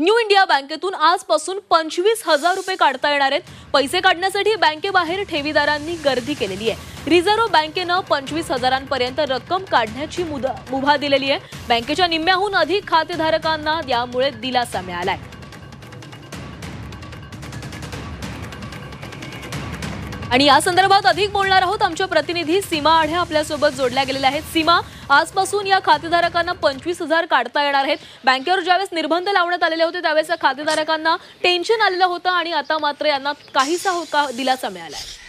New India बँकेतून आजपासून पंचवीस हजार रुपये काढता येणार आहेत. पैसे काढण्यासाठी बँकेबाहेर ठेवीदारांनी गर्दी केलेली आहे. रिझर्व्ह बँकेनं पंचवीस हजारांपर्यंत रक्कम काढण्याची मुदा मुभा दिलेली आहे. बँकेच्या निम्म्याहून अधिक खातेधारकांना यामुळे दिलासा मिळालाय. आणि या संदर्भात अधिक बोलणार आहोत आमच्या प्रतिनिधी सीमा आढे आपल्यासोबत जोडल्या गेलेल्या आहेत. सीमा आजपासून या खातेधारकांना पंचवीस हजार काढता येणार आहेत. बँकेवर ज्यावेळेस निर्बंध लावण्यात आलेले होते त्यावेळेस या खातेधारकांना टेन्शन आलेलं होतं आणि आता मात्र यांना काहीसा होता दिलासा मिळाला आहे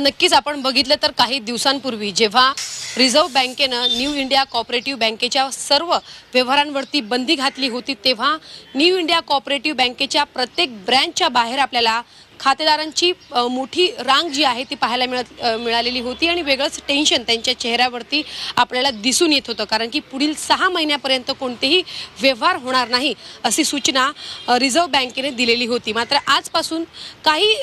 नक्कीच आपण बघितलं तर काही दिवसांपूर्वी जेव्हा रिझर्व्ह बँकेनं न्यू इंडिया कॉपरेटिव्ह बँकेच्या सर्व व्यवहारांवरती बंदी घातली होती तेव्हा न्यू इंडिया कॉपरेटिव्ह बँकेच्या प्रत्येक ब्रँचच्या बाहेर आपल्याला खातेदारांची मोठी रांग जी आहे ती पाहायला मिळत मिळालेली होती आणि वेगळंच टेन्शन त्यांच्या चेहऱ्यावरती आपल्याला दिसून येत होतं. कारण की पुढील सहा महिन्यापर्यंत कोणतेही व्यवहार होणार नाही अशी सूचना रिझर्व्ह बँकेने दिलेली होती. मात्र आजपासून काही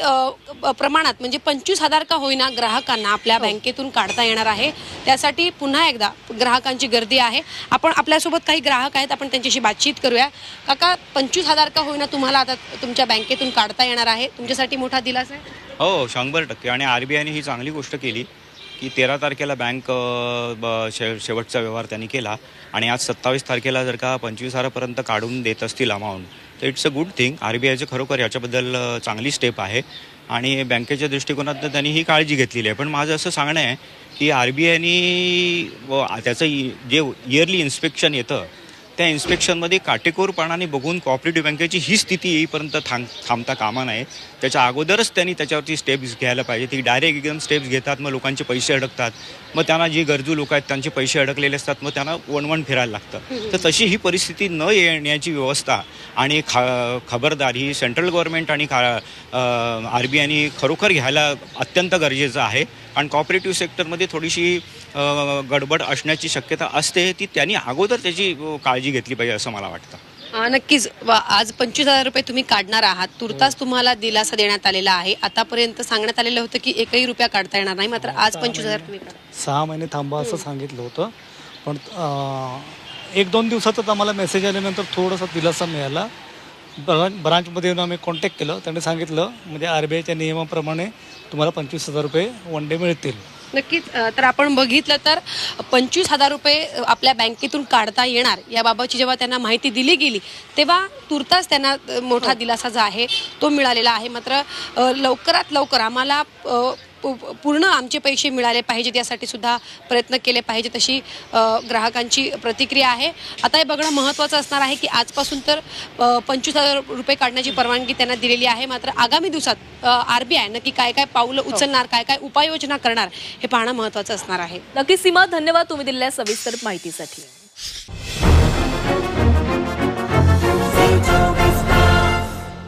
प्रमाणात म्हणजे पंचवीस हजार का होईना ग्राहकांना आपल्या बँकेतून काढता येणार आहे. त्यासाठी पुन्हा एकदा ग्राहकांची गर्दी आहे. आपण आपल्यासोबत काही ग्राहक आहेत आपण त्यांच्याशी बातचीत करूया. काका पंचवीस हजार का होईना तुम्हाला आता तुमच्या बँकेतून काढता येणार आहे? तुमच्यासाठी मोठा दिलासा आहे? हो शंभर टक्के. आणि आर बी आयने ही चांगली गोष्ट केली की तेरा तारखेला बँक ब- शे शेवटचा व्यवहार त्यांनी केला. आणि आज सत्तावीस तारखेला जर का पंचवीस हजारापर्यंत काढून देत असतील अमाऊंट तर it's a good thing R B आयचं खरोखर याच्याबद्दल चांगली स्टेप आहे. आणि बँकेच्या दृष्टिकोनातनं त्यांनी ही काळजी घेतलेली आहे. पण माझं असं सांगणं आहे की आर बी आयनी त्याचं इ- जे इयरली इन्स्पेक्शन येतं त्या इन्स्पेक्शनमध्ये काटेकोरपणाने बघून कॉपरेटिव्ह बँकेची ही स्थिती येईपर्यंत थांब थांबता कामा नये. त्याच्या अगोदरच त्यांनी त्याच्यावरती स्टेप्स घ्यायला पाहिजे. ती डायरेक्ट एकदम स्टेप्स घेतात मग लोकांचे पैसे अडकतात. मग त्यांना जी गरजू लोक आहेत त्यांचे पैसे अडकलेले असतात मग त्यांना वणवण फिरायला लागतं. तर तशी ही परिस्थिती न येण्याची व्यवस्था आणि खा खबरदार ही सेंट्रल गव्हर्नमेंट आणि खा आर बी आयनी खरोखर घ्यायला अत्यंत गरजेचं आहे. कारण कॉपरेटिव्ह सेक्टरमध्ये थोडीशी गडबड असण्याची शक्यता असते ती त्यांनी अगोदर त्याची काळजी घेतली पाहिजे असं मला वाटतं. अ, नक्कीच. वा- आज पंचवीस हजार रुपये तुम्ही काढणार आहात. तुर्तास तुम्हाला दिलासा देण्यात आलेला आहे. आतापर्यंत सांगण्यात आलेलं होतं की एकही रुपया काढता येणार नाही. मात्र आज पंचवीस हजार तुम्ही. सहा महिने थांबा असं सांगितलं होतं. पण एक दोन दिवसातच आम्हाला मेसेज आल्यानंतर थोडासा दिलासा मिळाला. ब्रांच ब्रांचमध्ये येऊन आम्ही कॉन्टॅक्ट केलं. त्यांनी सांगितलं म्हणजे आर बी आयच्या नियमाप्रमाणे तुम्हाला पंचवीस हजार रुपये वन डे मिळतील. नक्कीच. अ, तर आपण बघितलं तर पंचवीस हजार रुपये आपल्या बँकेतून काढता येणार याबाबतची जेव्हा त्यांना माहिती दिली गेली तेव्हा तुर्तास त्यांना अ, मोठा दिलासा जो आहे तो मिळालेला आहे. मात्र अ, लवकरात लवकर आम्हाला अ, पूर्ण आमचे पैसे मिळाले पाहिजेत यासाठी सुद्धा प्रयत्न केले पाहिजेत अशी ग्राहकांची प्रतिक्रिया आहे. आता हे बघणं महत्त्वाचं असणार आहे की आजपासून तर पंचवीस हजार रुपये काढण्याची परवानगी त्यांना दिलेली आहे. मात्र आगामी दिवसात आर बी आय नक्की काय काय पावलं उचलणार काय काय उपाययोजना करणार हे पाहणं महत्त्वाचं असणार आहे. नक्की सीमा धन्यवाद तुम्ही दिलेल्या सविस्तर माहितीसाठी.